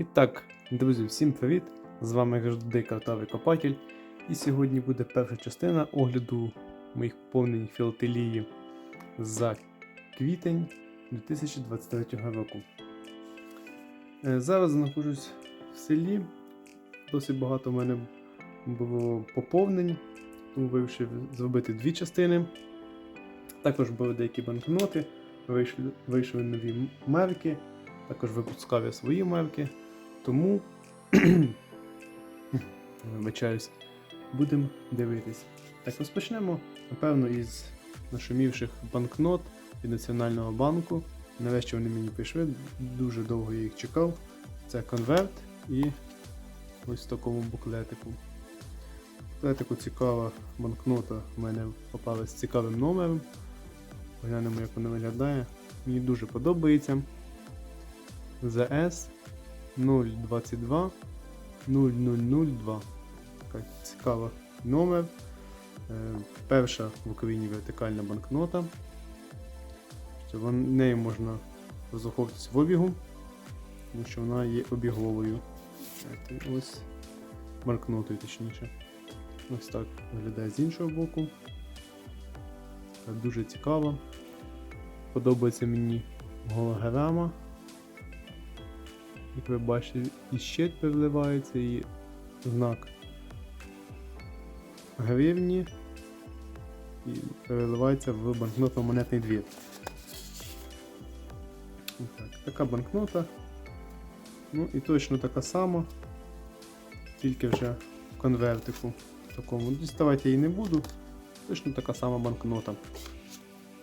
І так, друзі, всім привіт! З вами завжди картавий копатель. І сьогодні буде перша частина огляду моїх повнень філателії за квітень 2023 року. Е, Зараз знаходжусь в селі. Досить багато в мене було поповнень, тому вирішив зробити дві частини. Також були деякі банкноти, вийшли, вийшли нові м- мерки, також випускав я свої мерки. Тому вибачаюсь, будемо дивитись. Так, розпочнемо, напевно, із нашумівших банкнот від Національного банку. Нарешті вони мені прийшли, дуже довго я їх чекав. Це конверт і ось в такому буклетику. Буклетику цікава банкнота в мене попала з цікавим номером. Поглянемо, як вона виглядає. Мені дуже подобається. ЗС 022 0002. Така цікава номер. Е, Перша в Україні вертикальна банкнота. Нею можна розраховуватись в обігу, тому що вона є обіговою. Ось банкнотою точніше. Ось так виглядає з іншого боку. Дуже цікава. Подобається мені голограма. Як ви бачите, і щит переливається, і знак гривні і переливається в банкнотно-монетний двір. Так, така банкнота. Ну і точно така сама, тільки вже в конвертику такому. Діставати я її не буду. Точно така сама банкнота.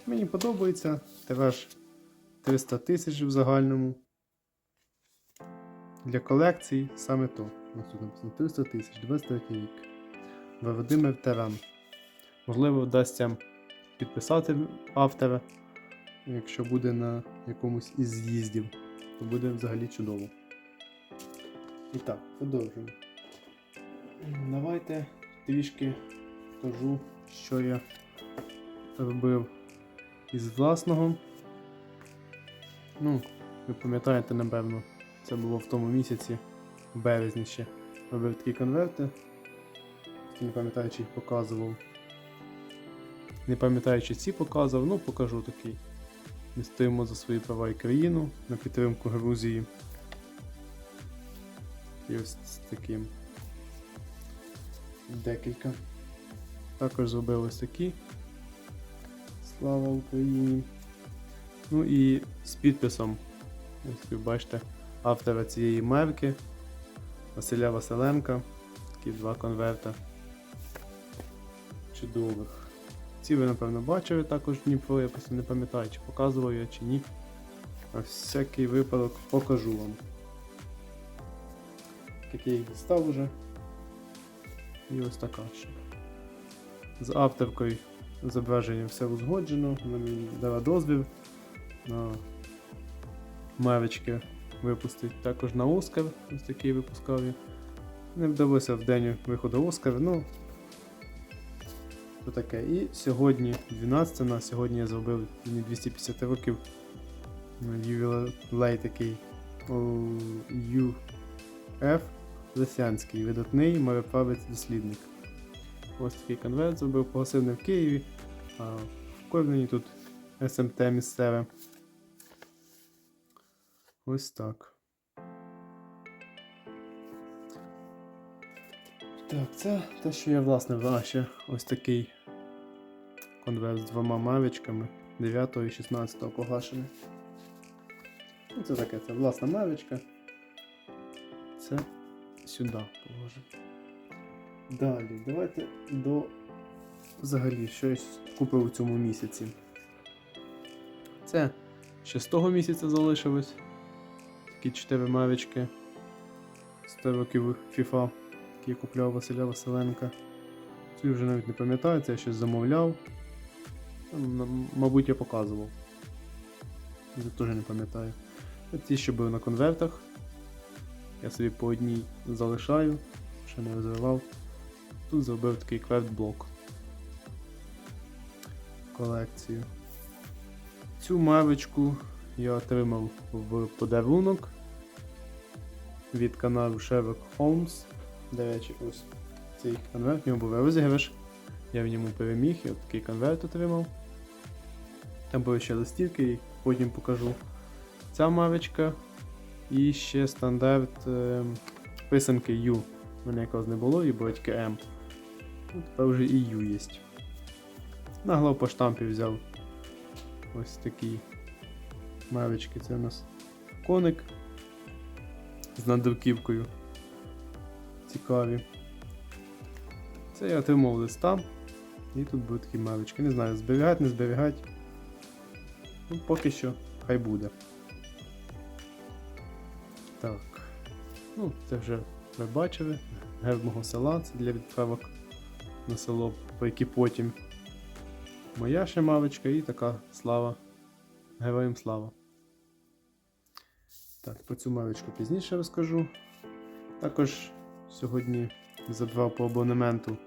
Мені подобається. Тираж 300 тисяч в загальному. Для колекції саме то. Ось 300 тисяч, 23 рік. Володимир Таран. Можливо, вдасться підписати автора, якщо буде на якомусь із з'їздів, то буде взагалі чудово. І так, продовжуємо. Давайте трішки покажу, що я робив із власного. Ну, ви пам'ятаєте, напевно, це було в тому місяці, в березні ще. Робив такі конверти. Не пам'ятаю, чи їх показував. Не пам'ятаю, чи ці показував, ну покажу такий. Ми стоїмо за свої права і країну на підтримку Грузії. І ось з таким. Декілька. Також зробив ось такі. Слава Україні. Ну і з підписом. Ось ви бачите автора цієї мерки Василя Василенка. Такі два конверта. Чудових. Ці ви, напевно, бачили також Дніпро, я просто не пам'ятаю, чи показував я, чи ні. А всякий випадок покажу вам. Як я їх дістав уже. І ось така ще. З авторкою зображення все узгоджено, вона мені дала дозвіл на мавички випустить. Також на Оскар, ось такий випускав. Не вдалося в день виходу Оскар, ну то таке. І сьогодні, 12 на сьогодні я зробив 250 років ювілей такий UF Лисянський, видатний мореплавець-дослідник. Ось такий конверт зробив, погасив не в Києві, а в Корнені тут СМТ місцеве. Ось так. Так, це те, що я власне брав ще ось такий конверт з двома мавичками 9 і 16 погашений. Ну, це таке, це власна мавичка. Це сюди положу. Далі, давайте до взагалі щось купив у цьому місяці. Це ще з того місяця залишилось. Такі 4 мавички 100 років FIFA, які я купляв Василя Василенка. Цю вже навіть не пам'ятаю, це я щось замовляв. Мабуть, я показував. Я теж не пам'ятаю. Це Ті, що були на конвертах. Я собі по одній залишаю, ще не розвивав. Тут зробив такий квертблок. Колекцію. Цю мавичку я отримав в подарунок від каналу Sherlock Holmes. До речі, ось цей конверт, в ньому був розіграш. Я в ньому переміг, от такий конверт отримав. Там були ще листівки, і потім покажу. Ця мавичка. І ще стандарт е, писанки U. У мене якось не було, і було тільки M. Ну, тепер вже і U є. Нагло по штампі взяв ось такі мавички. Це у нас коник з надруківкою. Цікаві. Це я отримав листа. І тут будуть такі мавички. Не знаю, зберігати, не зберігати. Ну, поки що хай буде. Так. Ну, це вже ви бачили. Герб мого села, це для відправок на село, по які потім. Моя ще мавичка і така слава. Героям слава. Так, про цю мавичку пізніше розкажу. Також сьогодні забрав по абонементу.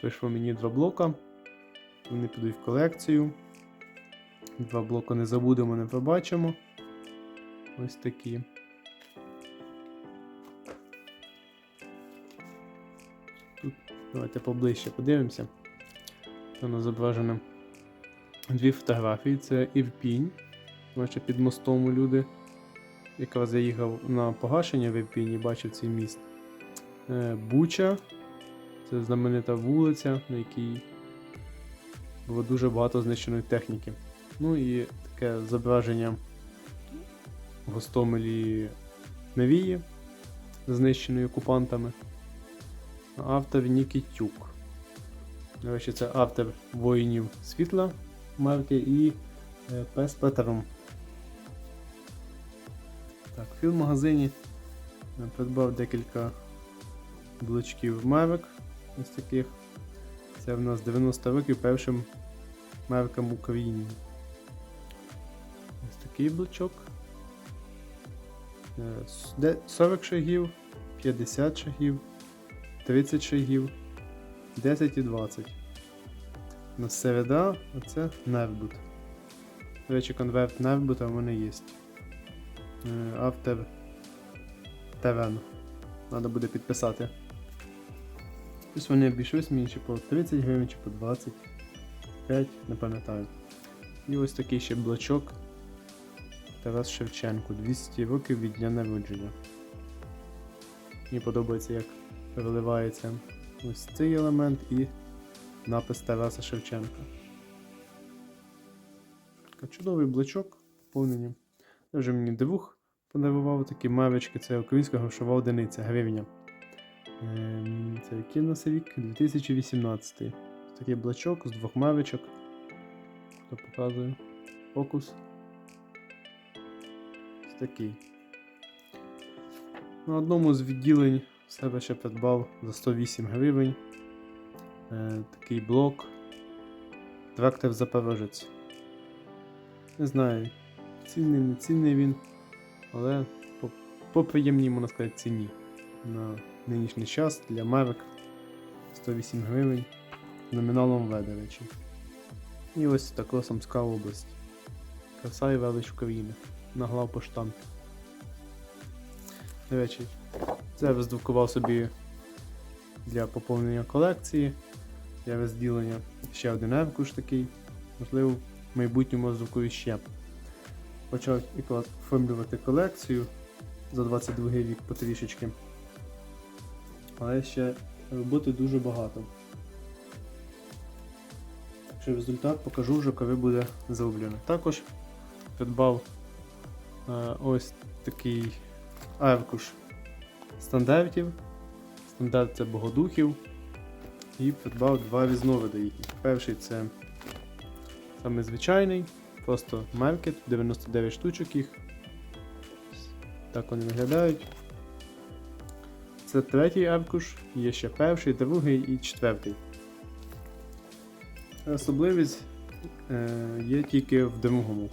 Прийшло мені два блока. Вони підуть в колекцію. Два блока не забудемо, не побачимо. Ось такі. Тут давайте поближче подивимося. Воно зображено дві фотографії. Це Ірпінь. Бачите, під мостом люди. Якраз я їхав на погашення в Ірпіні, бачив цей міст. Е, Буча. Це знаменита вулиця, на якій було дуже багато знищеної техніки. Ну і таке зображення в Гостомелі Навії, знищеної окупантами. Автор Нікітюк. Речі, це автор воїнів світла марки і е, Пес Петром. Так, в фільм-магазині я придбав декілька блочків Mavic. Ось таких. Це в нас 90 років першим Мавиком в Україні. Ось такий блочок. Е, с- де- 40 шагів, 50 шагів, 30 шагів, 10 і 20. У нас середа, а це Нербут. До речі, конверт Нербута в мене є. Е, Автор Терен. Треба буде підписати. Ось вони обійшлись мені чи по 30 гривень, чи по 25, не пам'ятаю. І ось такий ще блочок Тарас Шевченко, 200 років від дня народження. Мені подобається, як переливається ось цей елемент і напис Тараса Шевченка. Чудовий блочок поповнення. Вже мені двох подарував такі мавички, це українська грошова одиниця, гривня. Ем, Це який нас рік? 2018. Такий блочок з двох мавичок. Хто показує? Фокус. Ось такий. На одному з відділень себе ще придбав за 108 гривень. Е, такий блок. Трактор Запорожець. Не знаю, цінний, не цінний він, але по, по приємній, можна сказати, ціні. На нинішній час для Mavic 108 гривень номіналом В, до речі. І ось така Сумська область. Краса і велич України. По штампі. До речі, це роздрукував собі для поповнення колекції, для розділення ще один аркуш такий. Можливо, в майбутньому роздрукую ще. Почав якраз оформлювати колекцію за 22 рік потрішечки. Але ще роботи дуже багато. Так що результат покажу вже, коли буде зроблено. Також придбав е, ось такий аркуш стандартів. Стандарт це богодухів. І придбав два різновиди. Перший це саме звичайний, просто маркет, 99 штучок їх. Так вони виглядають. Це третій аркуш, є ще перший, другий і четвертий. Особливість е, є тільки в другому.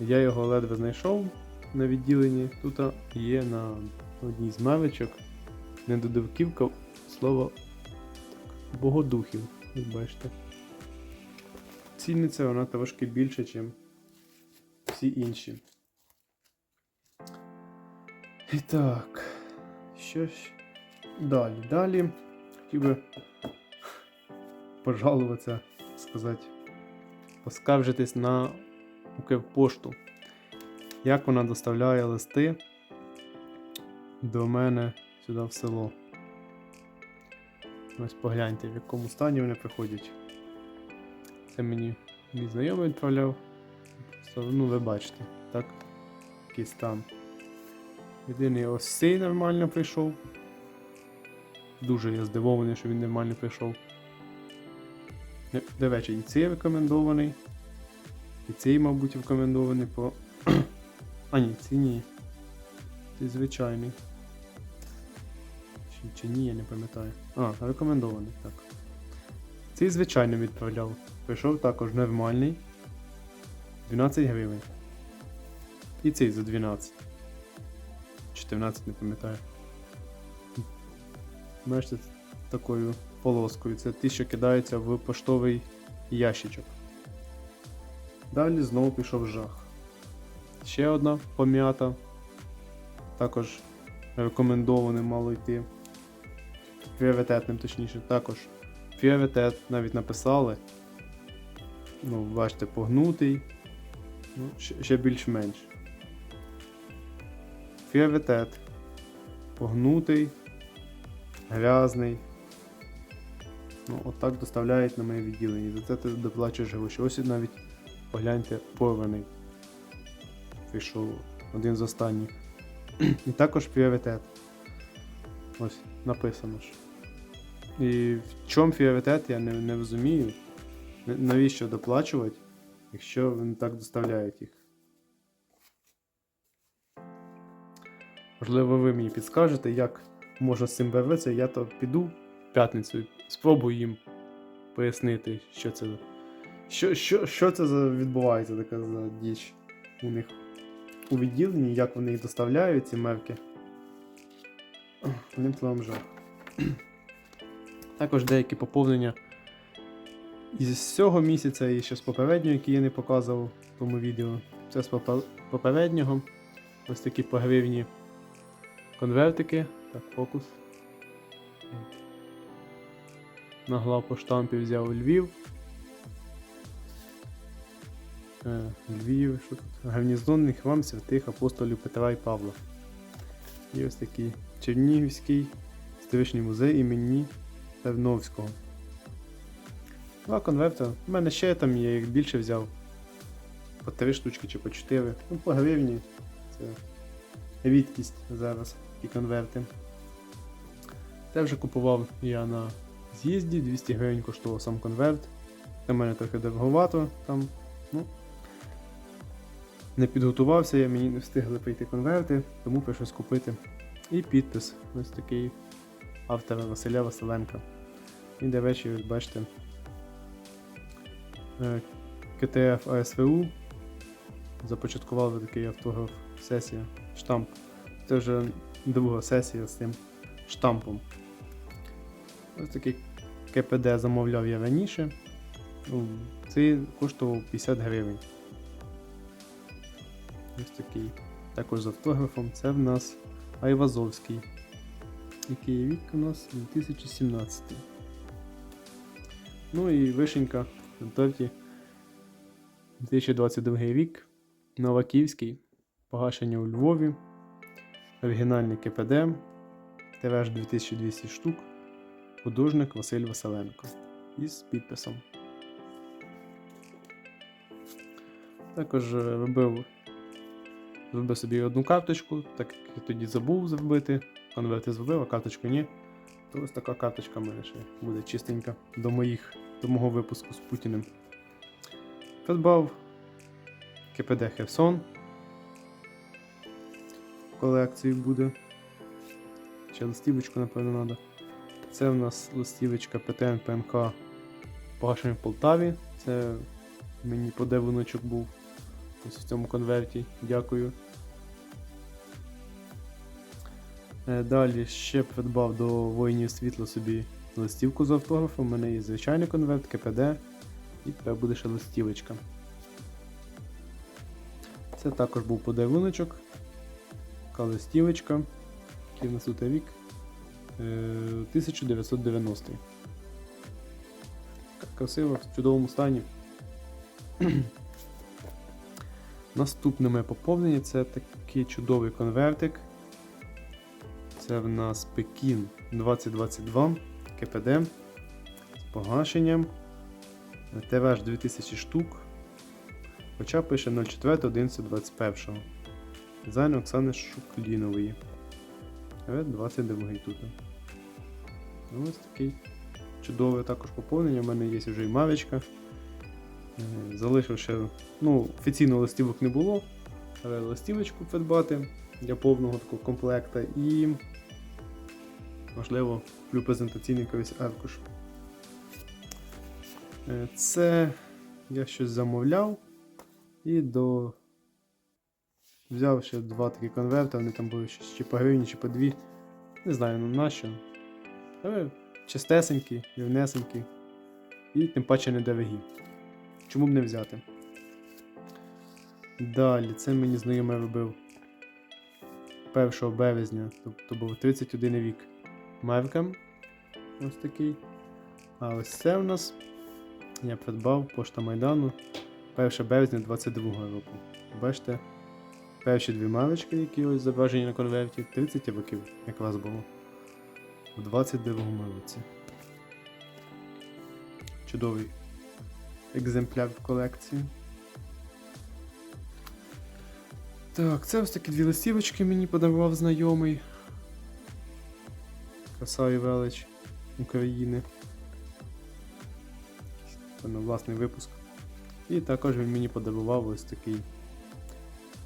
Я його ледве знайшов на відділенні. Тут є на одній з мавичок недодавківка слово богодухів. Як бачите. Цінниця вона трошки більше, ніж всі інші. І так. Що ж далі? Далі хотів би пожалуватися, сказати, поскаржитись на Укрпошту. Як вона доставляє листи до мене сюди в село. Ось погляньте, в якому стані вони приходять. Це мені мій знайомий відправляв. Ну, ви бачите, так? Який стан. Єдиний ось цей нормально прийшов. Дуже я здивований, що він нормально прийшов. Не- До речі, і цей рекомендований. І цей, мабуть, рекомендований по. А ні, цей ні. Цей звичайний. Чи, чи ні, я не пам'ятаю. А, рекомендований, так. Цей звичайно відправляв. Прийшов також нормальний. 12 гривень. І цей за 12. 14 не пам'ятаю. Бачите, такою полоскою. Це ті, що кидаються в поштовий ящичок. Далі знову пішов жах. Ще одна пом'ята. Також рекомендованим мало йти. Пріоритетним, точніше, також. Пріоритет навіть написали. Ну, бачите, погнутий. Ну, ще, більш-менш. Пріоритет. Погнутий. Грязний. Ну, отак доставляють на моє відділення. За це ти доплачуєш гроші. Ось навіть погляньте, порваний. Пішов один з останніх. І також пріоритет. Ось, написано ж. І в чому пріоритет, я не, не розумію. Навіщо доплачувати, якщо вони так доставляють їх? Можливо, ви мені підскажете, як можна з цим бавитися. Я то піду в п'ятницю, спробую їм пояснити, що це. Що, що, що це за відбувається така за діч у них у відділенні, як вони їх доставляють, ці мерки. Одним словом жах. Також деякі поповнення із цього місяця і ще з попереднього, який я не показував в тому відео. Це з попереднього. Ось такі по гривні конвертики. Так, фокус. Нагла по штампі взяв Львів. Е, Львів, що тут? Гарнізонний храм святих апостолів Петра і Павла. І ось такий Чернігівський історичний музей імені Терновського. Два конверти. У мене ще там є, їх більше взяв. По три штучки чи по чотири. Ну, по гривні. Це рідкість зараз, такі конверти. Це вже купував я на з'їзді, 200 гривень коштував сам конверт. Для мене трохи дороговато там. Ну, не підготувався, я мені не встигли прийти конверти, тому прийшлось купити. І підпис. Ось такий автора Василя Василенка. І, до речі, бачите, КТФ АСВУ започаткували такий автограф сесія, штамп. Це вже друга сесія з цим штампом. Ось такий КПД замовляв я раніше. Ну, Цей коштував 50 гривень. Ось такий. Також з автографом. Це в нас Айвазовський. Який рік у нас 2017. Ну і вишенька на 2022 рік. Новаківський. Погашення у Львові. Оригінальний КПД. Тираж 2200 штук. Художник Василь Василенко. Із підписом. Також е, робив, зробив собі одну карточку, так як я тоді забув зробити. Конверти зробив, а карточку ні. То ось така карточка в буде чистенька до моїх, до мого випуску з Путіним. Придбав КПД Херсон. В колекції буде. Ще листівочку, напевно, треба. Це в нас листівочка ПТН ПМК погашення в Полтаві. Це мені подаруночок був ось в цьому конверті. Дякую. Е, Далі ще придбав до воїнів світла собі листівку з автографом. У мене є звичайний конверт, КПД. І тепер буде ще листівочка. Це також був подаруночок. така листівочка. Який в нас тут рік? Е, 1990. Красиво, в чудовому стані. Наступне моє поповнення це такий чудовий конвертик. Це в нас Пекін 2022 КПД з погашенням. ТВ 2000 штук. Хоча пише 04.11.21. Дизайн Оксани Шуклінової. ТВ 22 тут. Ну, Ось такий чудове також поповнення. У мене є вже і мавічка. Е, Залишив ще, ну, офіційно листівок не було, але листівочку придбати для повного такого комплекта і, можливо, куплю презентаційний якийсь аркуш. Е, Це я щось замовляв і до. Взяв ще два такі конверти, вони там були щось чи по гривні, чи по дві. Не знаю, ну нащо. Але чистесенькі, рівнесенькі. І тим паче недорогі. Чому б не взяти? Далі, це мені знайомий робив 1 березня, тобто був 31 рік Меркем. Ось такий. А ось це в нас я придбав пошта Майдану 1 березня 22 року. Бачите, перші дві марочки, які ось зображені на конверті, 30 років якраз було. У 22 році. Чудовий екземпляр в колекції. Так, це ось такі дві листівочки мені подарував знайомий. Краса і велич України. Це на власний випуск. І також він мені подарував ось такий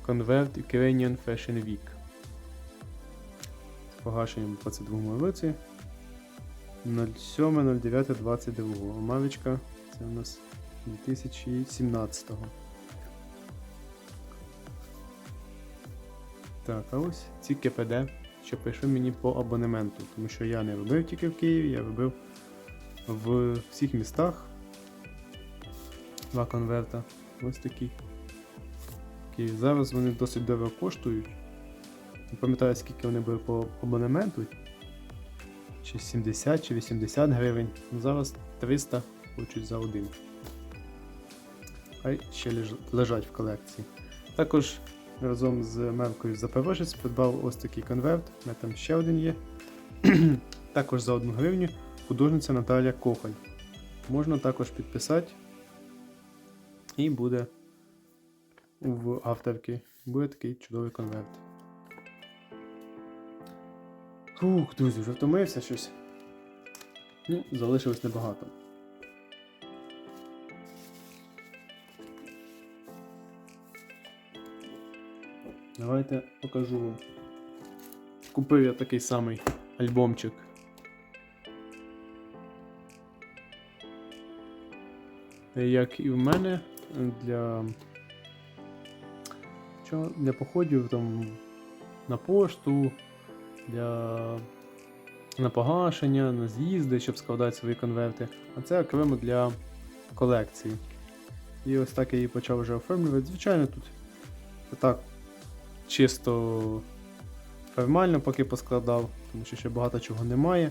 конверт Ukrainian Fashion Week. З погашенням у 22 році. 07.09.22. Мавічка це у нас 2017-го. Так, а ось ці КПД, що пише мені по абонементу, тому що я не робив тільки в Києві, я робив в всіх містах. Два конверта. Ось такі. Такі. Зараз вони досить дорого коштують. Не пам'ятаю, скільки вони були по абонементу. Чи 70, чи 80 гривень. Ну, Зараз 300 хочуть за один. Хай ще лежать в колекції. Також разом з Мевкою Запорожець придбав ось такий конверт. У мене там ще один є. також за 1 гривню художниця Наталя Кохаль. Можна також підписати. І буде в авторки. Буде такий чудовий конверт. Фух, друзі, вже втомився щось. Ну, залишилось небагато. Давайте покажу вам. Купив я такий самий альбомчик. Як і в мене для, для походів там, на пошту, для на погашення, на з'їзди, щоб складати свої конверти. А це окремо для колекції. І ось так я її почав вже оформлювати. Звичайно, тут так чисто формально поки поскладав, тому що ще багато чого немає.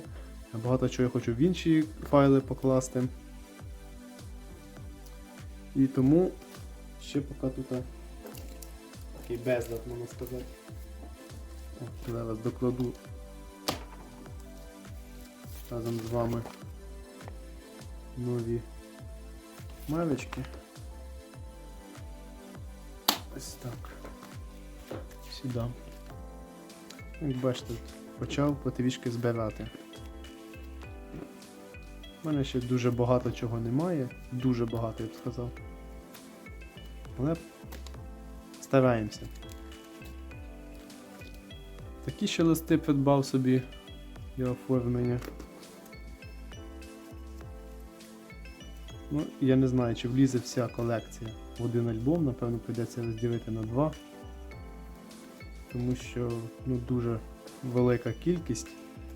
Багато чого я хочу в інші файли покласти. І тому ще поки тут такий безлад, можна сказати. О, Зараз докладу разом з вами нові мавички. Ось так. Сюди. Як бачите, почав потрішки збирати. У мене ще дуже багато чого немає. Дуже багато, я б сказав. Але стараємося. Такі ще листи придбав собі для оформлення. Ну, я не знаю, чи влізе вся колекція в один альбом, напевно, прийдеться розділити на два. Тому що ну, дуже велика кількість.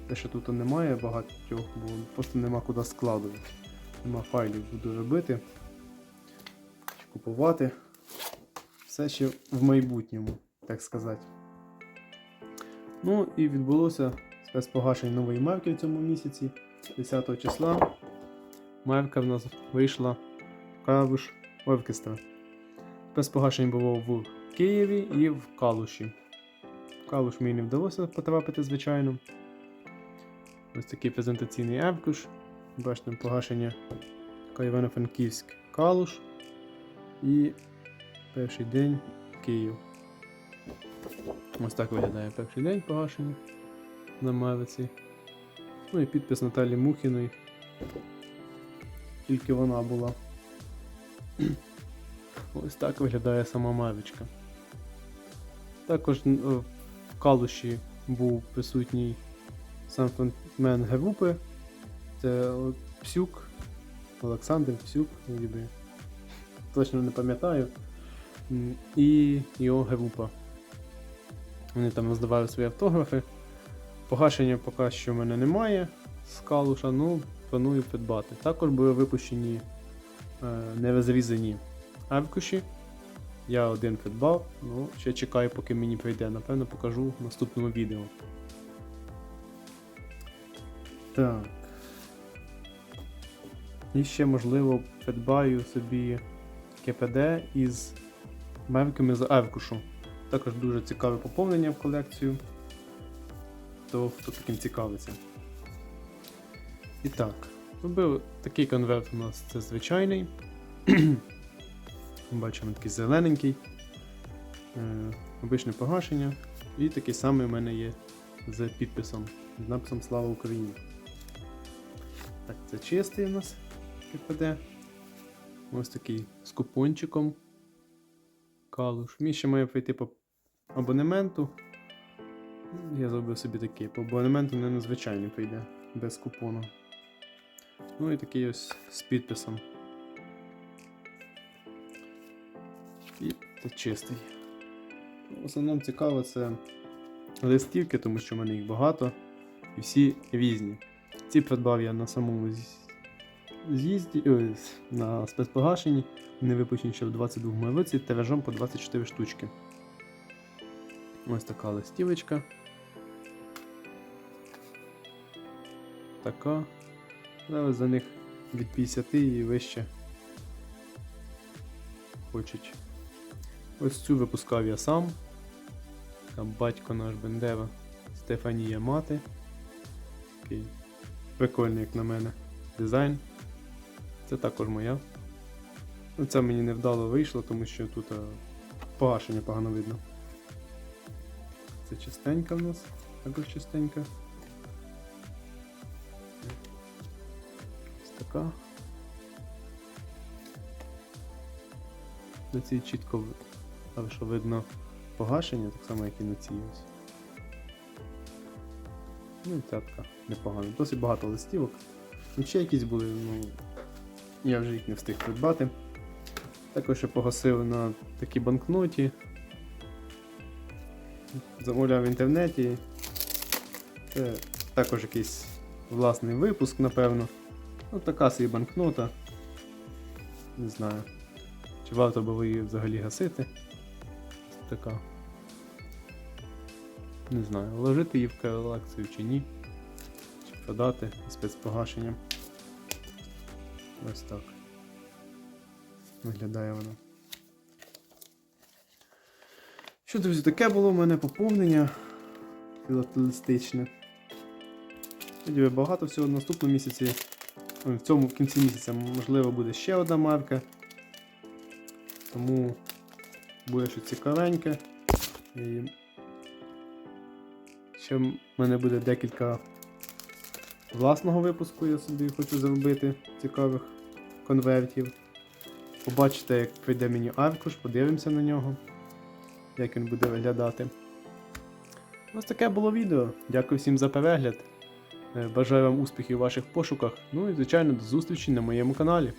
Те, що тут немає багатьох, бо просто нема куди складувати. Нема файлів буду робити. Купувати. Все ще в майбутньому, так сказати. Ну і відбулося спецпогашення нової марки в цьому місяці, 10 числа. Марка в нас вийшла Кавуш Оркестра. Спецпогашення було в Києві і в Калуші. Калуш мені не вдалося потрапити, звичайно. Ось такий презентаційний аркуш. Бачите, погашення Івано-Франківськ Калуш. І перший день Київ. Ось так виглядає перший день погашення на Мавиці. Ну і підпис Наталі Мухіної. Тільки вона була. Ось так виглядає сама Мавічка. Також в Калуші був присутній сам фронтмен групи. Це Псюк, Олександр Псюк, ніби. Точно не пам'ятаю. І його група. Вони там роздавали свої автографи. Погашення поки що в мене немає з калуша, ну планую придбати. Також були випущені е, нерозрізані аркуші. Я один придбав, ну ще чекаю, поки мені прийде. Напевно, покажу в наступному відео. Так. І ще, можливо, придбаю собі КПД із мерками з аркушу. Також дуже цікаве поповнення в колекцію. То хто таким цікавиться. І так, робив такий конверт у нас це звичайний. Бачимо такий зелененький. Е, обичне погашення. І такий самий у мене є з підписом. З написом Слава Україні. Так, це чистий у нас КПД. Ось такий з купончиком. Калуш. Мій ще має прийти по абонементу. Я зробив собі такий. По абонементу не надзвичайний прийде, без купону. Ну і такий ось з підписом. І чистий. В основному цікаво це листівки, тому що в мене їх багато і всі різні. Ці придбав я на самому з'їзді, на спецпогашенні. Вони випущені ще в 22 році тиражом по 24 штучки. Ось така листівочка. Така. Зараз за них від 50 і вище хочуть. Ось цю випускав я сам. Там батько наш Бендева Стефанія Мати. Такий прикольний, як на мене, дизайн. Це також моя. Ну, Це мені невдало вийшло, тому що тут е, погашення погано видно. Це чистенька в нас, також чистенька. Ось така. На цій чітко але що видно погашення, так само, як і на цій ось. Ну і ця така непогана. Досить багато листівок. Ну, ще якісь були, ну я вже їх не встиг придбати. Також я погасив на такій банкноті. Замовляв в інтернеті. Це також якийсь власний випуск, напевно. Ну, така собі банкнота. Не знаю. Чи варто було її взагалі гасити? Така. Не знаю, вложити її в колекцію чи ні. Чи продати спецпогашенням. Ось так. Виглядає вона. Що, друзі, таке було в мене поповнення філателістичне. Тоді багато всього в наступному місяці. В цьому в кінці місяця можливо буде ще одна марка. Тому буде щось цікавеньке. І ще в мене буде декілька власного випуску, я собі хочу зробити цікавих конвертів. Побачите, як прийде мені аркуш, подивимося на нього, як він буде виглядати. Ось таке було відео. Дякую всім за перегляд. Е, Бажаю вам успіхів у ваших пошуках. Ну і звичайно до зустрічі на моєму каналі.